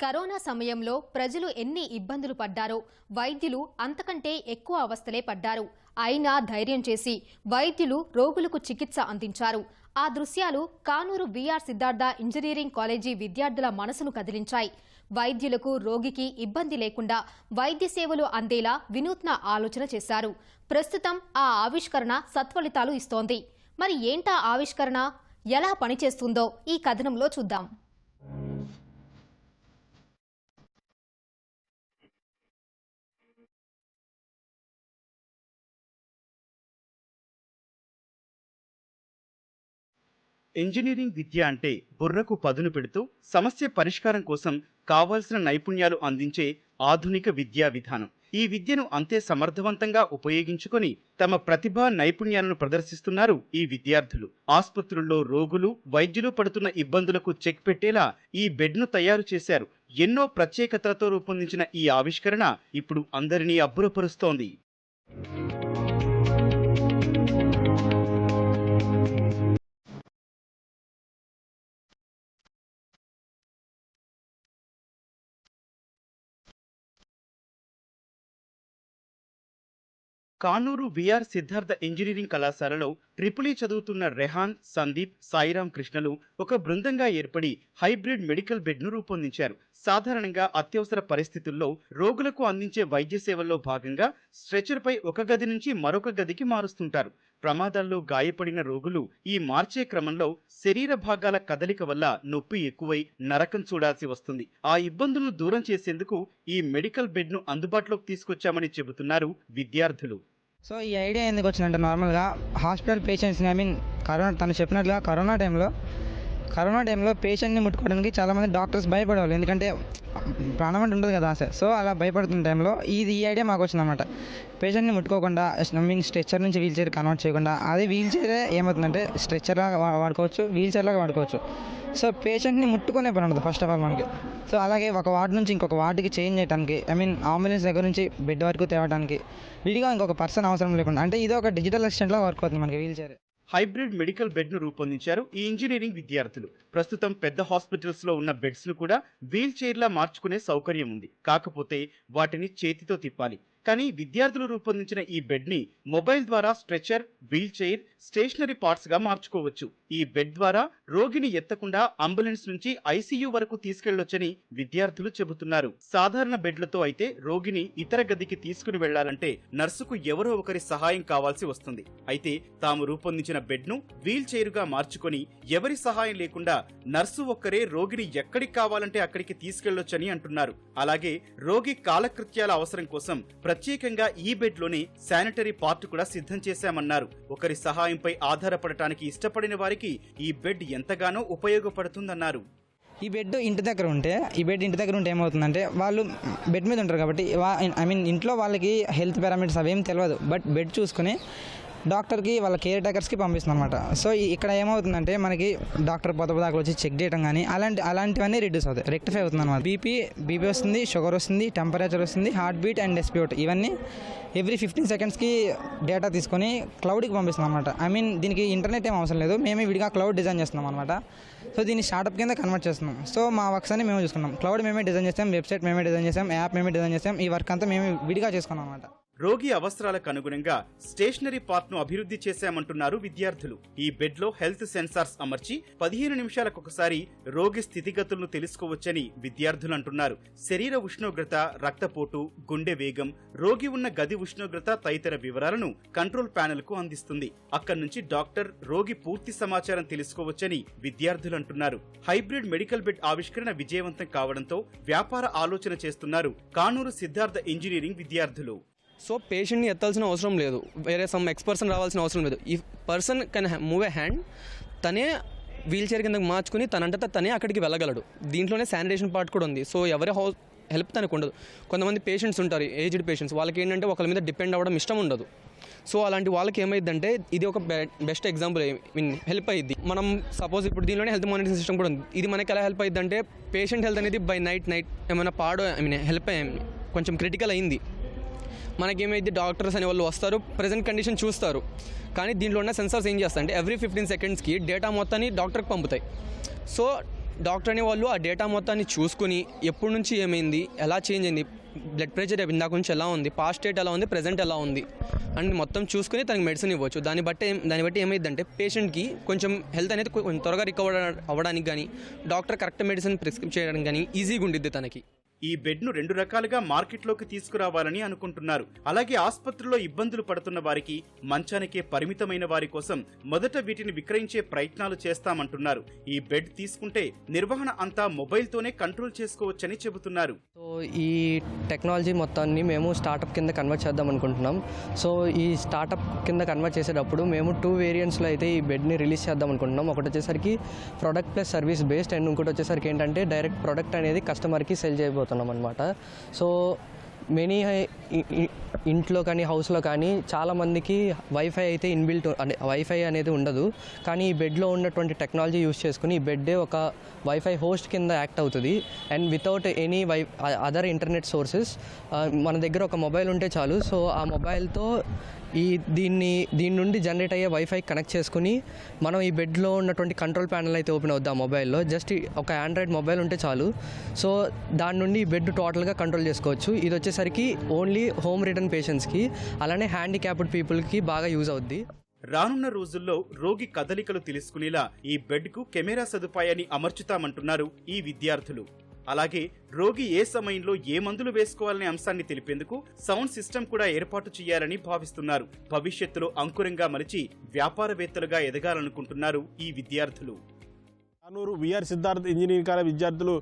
Corona సమయంలో ప్రజలు ఎన్ని ఇబ్బందులు పడ్డారో వైద్యులు అంతకంటే ఎక్కువ అవస్థలే పడ్డారు. అయినా ధైర్యం చేసి వైద్యులు రోగులకు చికిత్స అందించారు. ఆ దృశ్యాలు Kanuru VR Siddhartha engineering college విద్యార్థుల మనసును కదిలించాయి. వైద్యులకు రోగికి ఇబ్బంది లేకుండా వైద్య సేవలు అందేలా వినూత్న ఆలోచన చేశారు. ప్రస్తుతం ఆ ఆవిష్కరణ సత్ఫలితాలు ఇస్తోంది. మరి ఏంటా ఆవిష్కరణ? ఎలా పనిచేస్తుందో ఈ కథనంలో చూద్దాం. ఇంజనీరింగ్ విద్య అంటే బుర్రకు పదును పెడుతూ సమస్య పరిష్కారం కోసం కావాల్సిన నైపుణ్యాలు అందించే ఆధునిక విద్యా విధానం. ఈ విద్యను అంతే సమర్థవంతంగా ఉపయోగించుకొని తమ ప్రతిభా నైపుణ్యాలను ప్రదర్శిస్తున్నారు ఈ విద్యార్థులు. ఆసుపత్రుల్లో రోగులు వైద్యులు పడుతున్న ఇబ్బందులకు చెక్ పెట్టేలా ఈ బెడ్ను తయారు చేశారు. ఎన్నో ప్రత్యేకతలతో రూపొందించిన ఈ ఆవిష్కరణ ఇప్పుడు అందరినీ అబ్బురపరుస్తోంది. కానూరు విఆర్ సిద్ధార్థ ఇంజనీరింగ్ కళాశాలలో ట్రిపులీ చదువుతున్న రెహాన్ సందీప్ సాయిరాం కృష్ణలు ఒక బృందంగా ఏర్పడి హైబ్రిడ్ మెడికల్ బెడ్ను రూపొందించారు. సాధారణంగా అత్యవసర పరిస్థితుల్లో రోగులకు అందించే వైద్య సేవల్లో భాగంగా స్ట్రెచర్పై ఒక గది నుంచి మరొక గదికి మారుస్తుంటారు. ప్రమాదాల్లో గాయపడిన రోగులు ఈ మార్చే క్రమంలో శరీర భాగాల కదలిక వల్ల నొప్పి ఎక్కువై నరకం చూడాల్సి వస్తుంది. ఆ ఇబ్బందులను దూరం చేసేందుకు ఈ మెడికల్ బెడ్ను అందుబాటులోకి తీసుకొచ్చామని చెబుతున్నారు విద్యార్థులు. సో ఈ ఐడియా ఎందుకు వచ్చిందంటే నార్మల్గా హాస్పిటల్ పేషెంట్స్ని ఐ మీన్ కరోనా తను చెప్పినట్లుగా కరోనా టైంలో కరోనా టైంలో పేషెంట్ని ముట్టుకోవడానికి చాలామంది డాక్టర్స్ భయపడేవాళ్ళు. ఎందుకంటే ప్రాణం అంటే ఉంటుంది కదా ఆశ. సో అలా భయపడుతున్న టైంలో ఇది ఈ ఐడియా మాకు వచ్చిందన్నమాట. పేషెంట్ని ముట్టుకోకుండా ఐ మీన్ స్ట్రెచ్చర్ నుంచి వీల్ చైర్ కన్వర్ట్ చేయకుండా అదే వీల్ చైర్ ఏమవుతుందంటే స్ట్రెచ్చర్ లాగా వాడుకోవచ్చు వీల్ చైర్ లాగా వాడుకోవచ్చు. సో పేషెంట్ని ముట్టుకునే పని ఉండదు ఫస్ట్ ఆఫ్ ఆల్ మనకి. సో అలాగే ఒక వార్డు నుంచి ఇంకొక వార్డుకి చేంజ్ చేయడానికి ఐ మీన్ అంబులెన్స్ దగ్గర నుంచి బెడ్ వరకు తేవడానికి విడిగా ఇంకొక పర్సన్ అవసరం లేకుండా అంటే ఇది ఒక డిజిటల్ అసిస్టెంట్లా వర్క్ అవుతుంది మనకి వీల్ చైర్. హైబ్రిడ్ మెడికల్ బెడ్ను రూపొందించారు ఈ ఇంజనీరింగ్ విద్యార్థులు. ప్రస్తుతం పెద్ద హాస్పిటల్స్లో ఉన్న బెడ్స్ను కూడా వీల్ చైర్లా మార్చుకునే సౌకర్యం ఉంది. కాకపోతే వాటిని చేతితో తిప్పాలి. కానీ విద్యార్థులు రూపొందించిన ఈ బెడ్ని మొబైల్ ద్వారా స్ట్రెచర్ వీల్ చైర్ స్టేషనరీ పార్ట్స్గా మార్చుకోవచ్చు. ఈ బెడ్ ద్వారా రోగిని ఎత్తకుండా అంబులెన్స్ నుంచి ఐసీయూ వరకు తీసుకెళ్ళొచ్చని విద్యార్థులు చెబుతున్నారు. సాధారణ బెడ్లతో అయితే రోగిని ఇతర గదికి తీసుకుని వెళ్ళాలంటే నర్సుకు ఎవరో ఒకరి సహాయం కావాల్సి వస్తుంది. అయితే తాము రూపొందించిన బెడ్ను వీల్ చైరుగా మార్చుకొని ఎవరి సహాయం లేకుండా నర్సు ఒక్కరే రోగిని ఎక్కడికి కావాలంటే అక్కడికి తీసుకెళ్ళొచ్చని అంటున్నారు. అలాగే రోగి కాలకృత్యాల అవసరం కోసం ప్రత్యేకంగా ఈ బెడ్లోనే శానిటరీ పార్ట్ కూడా సిద్ధం చేశామన్నారు. ఒకరి సహాయంపై ఆధారపడటానికి ఇష్టపడిన వారికి ఈ బెడ్ ఎంతగానో ఉపయోగపడుతుందన్నారు. ఈ బెడ్ ఇంటి దగ్గర ఉంటే ఈ బెడ్ ఇంటి దగ్గర ఉంటే ఏమవుతుందంటే వాళ్ళు బెడ్ మీద ఉంటారు కాబట్టి ఐ మీన్ ఇంట్లో వాళ్ళకి హెల్త్ పారామీటర్స్ అవేం తెలియదు బట్ బెడ్ చూసుకుని డాక్టర్కి వాళ్ళ కేర్ టేకర్స్కి పంపిస్తుంది అనమాట సో ఇక్కడ ఏమవుతుందంటే మనకి డాక్టర్ పొద దాకా వచ్చి చెక్ చేయడం కానీ అలాంటి అలాంటివన్నీ రిడ్యూస్ అవుతాయి. రెక్టిఫై అవుతుంది అనమాట బీపీ బీపీ వస్తుంది షుగర్ వస్తుంది టెంపరేచర్ వస్తుంది హార్ట్ బీట్ అండ్ డెస్ప్యూట్ ఇవన్నీ ఎవ్రీ ఫిఫ్టీన్ సెకండ్స్కి డేటా తీసుకొని క్లౌడ్కి పంపిస్తుంది అనమాట ఐ మీన్ దీనికి ఇంటర్నెట్ ఏం అవసరం లేదు. మేమే విడిగా క్లౌడ్ డిజైన్ చేస్తున్నాం అనమాట సో దీన్ని స్టార్ట్అప్ కింద కన్వర్ట్ చేస్తున్నాం. సో మా వర్క్స్ అన్ని మేము చూసుకున్నాం. క్లౌడ్ మేమే డిజైన్ చేస్తాం వెబ్సైట్ మేమే డిజైన్ చేస్తాం యాప్ మేమే డిజైన్ చేస్తాం ఈ వర్క్ అంతా మేము విడిగా చేసుకున్నాం అనమాట రోగి అవసరాలకు అనుగుణంగా స్టేషనరీ పార్ట్ను అభివృద్ధి చేశామంటున్నారు విద్యార్థులు. ఈ బెడ్లో హెల్త్ సెన్సార్స్ అమర్చి పదిహేను నిమిషాలకు ఒకసారి రోగి స్థితిగతులను తెలుసుకోవచ్చని విద్యార్థులు అంటున్నారు శరీర ఉష్ణోగ్రత రక్తపోటు గుండె వేగం రోగి ఉన్న గది ఉష్ణోగ్రత తదితర వివరాలను కంట్రోల్ ప్యానెల్కు అందిస్తుంది. అక్కడి నుంచి డాక్టర్ రోగి పూర్తి సమాచారం తెలుసుకోవచ్చని విద్యార్థులు అంటున్నారు హైబ్రిడ్ మెడికల్ బెడ్ ఆవిష్కరణ విజయవంతం కావడంతో వ్యాపార ఆలోచన చేస్తున్నారు కానూరు సిద్ధార్థ ఇంజనీరింగ్ విద్యార్థులు. సో పేషెంట్ని ఎత్తాల్సిన అవసరం లేదు. వేరే సమ్ ఎక్స్పర్సన్ రావాల్సిన అవసరం లేదు. ఈ person can move a hand తనే వీల్ చైర్ కిందకి మార్చుకుని తనంతటా తనే అక్కడికి వెళ్ళగలడు. దీంట్లోనే శానిటేషన్ పార్ట్ కూడా ఉంది. సో ఎవరి హౌస్ హెల్ప్ తనకు ఉండదు. కొంతమంది పేషెంట్స్ ఉంటారు ఏజ్డ్ పేషెంట్స్ వాళ్ళకి ఏంటంటే ఒకరి మీద డిపెండ్ అవ్వడం ఇష్టం ఉండదు. సో అలాంటి వాళ్ళకి ఏమైందంటే ఇది ఒక బెస్ట్ ఎగ్జాంపుల్ మీన్ హెల్ప్ అయ్యింది మనం సపోజ్ ఇప్పుడు దీనిలోనే హెల్త్ మానిటరింగ్ సిస్టమ్ కూడా ఉంది. ఇది మనకి ఎలా హెల్ప్ అయ్యిందంటే పేషెంట్ హెల్త్ అనేది బై నైట్ నైట్ ఏమైనా పాడో ఐ మీన్ హెల్ప్ కొంచెం క్రిటికల్ అయింది. మనకేమైతే డాక్టర్స్ అనే వాళ్ళు వస్తారు ప్రజెంట్ కండిషన్ చూస్తారు. కానీ దీంట్లో ఉన్న సెన్సార్స్ ఏం చేస్తాయి అంటే ఎవ్రీ ఫిఫ్టీన్ సెకండ్స్కి డేటా మొత్తాన్ని డాక్టర్కి పంపుతాయి. సో డాక్టర్ అనే వాళ్ళు ఆ డేటా మొత్తాన్ని చూసుకుని ఎప్పటి నుంచి ఏమైంది ఎలా చేంజ్ అయింది బ్లడ్ ప్రెషర్ ఇందాక నుంచి ఎలా ఉంది పాస్ట్ స్టేట్ ఎలా ఉంది ప్రజెంట్ ఎలా ఉంది అండ్ మొత్తం చూసుకుని తనకి మెడిసిన్ ఇవ్వచ్చు. దాన్ని బట్టి దాన్ని బట్టి ఏమైందంటే పేషెంట్కి కొంచెం హెల్త్ అనేది కొంచెం త్వరగా రికవర్ అవ్వడానికి కానీ డాక్టర్ కరెక్ట్ మెడిసిన్ ప్రిస్క్రిప్ చేయడానికి కానీ ఈజీగా ఉండిద్ది తనకి. ఈ బెడ్ను రెండు రకాలుగా మార్కెట్లోకి తీసుకురావాలని అనుకుంటున్నారు. అలాగే ఆసుపత్రిలో ఇబ్బందులు పడుతున్న వారికి మంచానికే పరిమితమైన వారి కోసం మొదట వీటిని విక్రయించే ప్రయత్నాలు చేస్తామంటున్నారు. ఈ బెడ్ తీసుకుంటే నిర్వహణ అంతా మొబైల్తోనే కంట్రోల్ చేసుకోవచ్చని చెబుతున్నారు. సో ఈ టెక్నాలజీ మొత్తాన్ని మేము స్టార్టప్ కింద కన్వర్ట్ చేద్దాం అనుకుంటున్నాం. సో ఈ స్టార్టప్ కింద కన్వర్ట్ చేసేటప్పుడు మేము టూ వేరియంట్స్లో అయితే ఈ బెడ్ని రిలీజ్ చేద్దాం అనుకుంటున్నాం. ఒకటి వచ్చేసరికి product plus service based and ఇంకోటి వచ్చేసరికి ఏంటంటే డైరెక్ట్ ప్రొడక్ట్ అనేది కస్టమర్కి సెల్ చేయబోతున్నాం అనమాట సో మెనీ ఇంట్లో కానీ హౌస్లో కానీ చాలామందికి వైఫై అయితే ఇన్బిల్ట్ వైఫై అనేది ఉండదు. కానీ ఈ బెడ్లో ఉన్నటువంటి టెక్నాలజీ యూస్ చేసుకుని ఈ బెడ్డే ఒక వైఫై హోస్ట్ కింద యాక్ట్ అవుతుంది. And without any why other internet sources మన దగ్గర ఒక మొబైల్ ఉంటే చాలు. సో ఆ మొబైల్తో ఈ దీన్ని దీని నుండి జనరేట్ అయ్యే వైఫై కనెక్ట్ చేసుకుని మనం ఈ బెడ్లో ఉన్నటువంటి కంట్రోల్ ప్యానల్ అయితే ఓపెన్ అవుద్దాం ఆ మొబైల్లో జస్ట్ ఒక ఆండ్రాయిడ్ మొబైల్ ఉంటే చాలు. సో దాని నుండి ఈ బెడ్ టోటల్గా కంట్రోల్ చేసుకోవచ్చు. ఇది వచ్చేసరికి ఓన్లీ హోమ్ రిటర్న్ పేషెంట్స్కి అలానే హ్యాండిక్యాప్డ్ పీపుల్కి బాగా యూజ్ అవుద్ది. రానున్న రోజుల్లో రోగి కదలికలు తెలుసుకునేలా ఈ బెడ్కు కెమెరా సదుపాయాన్ని అమర్చుతామంటున్నారు ఈ విద్యార్థులు. అలాగే రోగి ఏ సమయంలో ఏ మందులు వేసుకోవాలనే అంశాన్ని తెలిపేందుకు సౌండ్ సిస్టమ్ కూడా ఏర్పాటు చేయాలని భావిస్తున్నారు. భవిష్యత్తులో అంకురంగా మలిచి వ్యాపారవేత్తలుగా ఎదగాలనుకుంటున్నారు ఈ విద్యార్థులు. Kanuru VR Siddharth engineering college విద్యార్థులు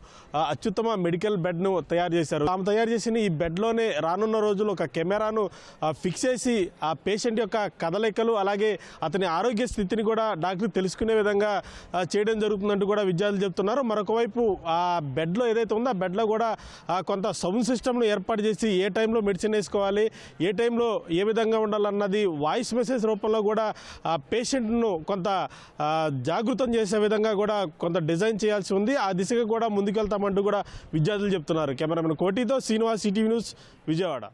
అత్యుత్తమ మెడికల్ బెడ్ను తయారు చేశారు. తాము తయారు చేసిన ఈ బెడ్లోనే రానున్న రోజుల్లో ఒక కెమెరాను ఫిక్స్ చేసి ఆ పేషెంట్ యొక్క కదలికలు అలాగే అతని ఆరోగ్య స్థితిని కూడా డాక్టర్ తెలుసుకునే విధంగా చేయడం జరుగుతుందంటూ కూడా విద్యార్థులు చెప్తున్నారు. మరొకవైపు ఆ బెడ్లో ఏదైతే ఉందో ఆ బెడ్లో కూడా కొంత సౌండ్ సిస్టమ్ను ఏర్పాటు చేసి ఏ టైంలో మెడిసిన్ వేసుకోవాలి ఏ టైంలో ఏ విధంగా ఉండాలన్నది వాయిస్ మెసేజ్ రూపంలో కూడా ఆ పేషెంట్ను కొంత జాగృతం చేసే విధంగా కూడా కొంత డిజైన్ చేయాల్సి ఉంది. ఆ దిశగా కూడా ముందుకెళ్తామంటూ కూడా విద్యార్థులు చెప్తున్నారు. కెమెరామెన్ కోటితో శ్రీనివాస్ సిటీ న్యూస్ విజయవాడ.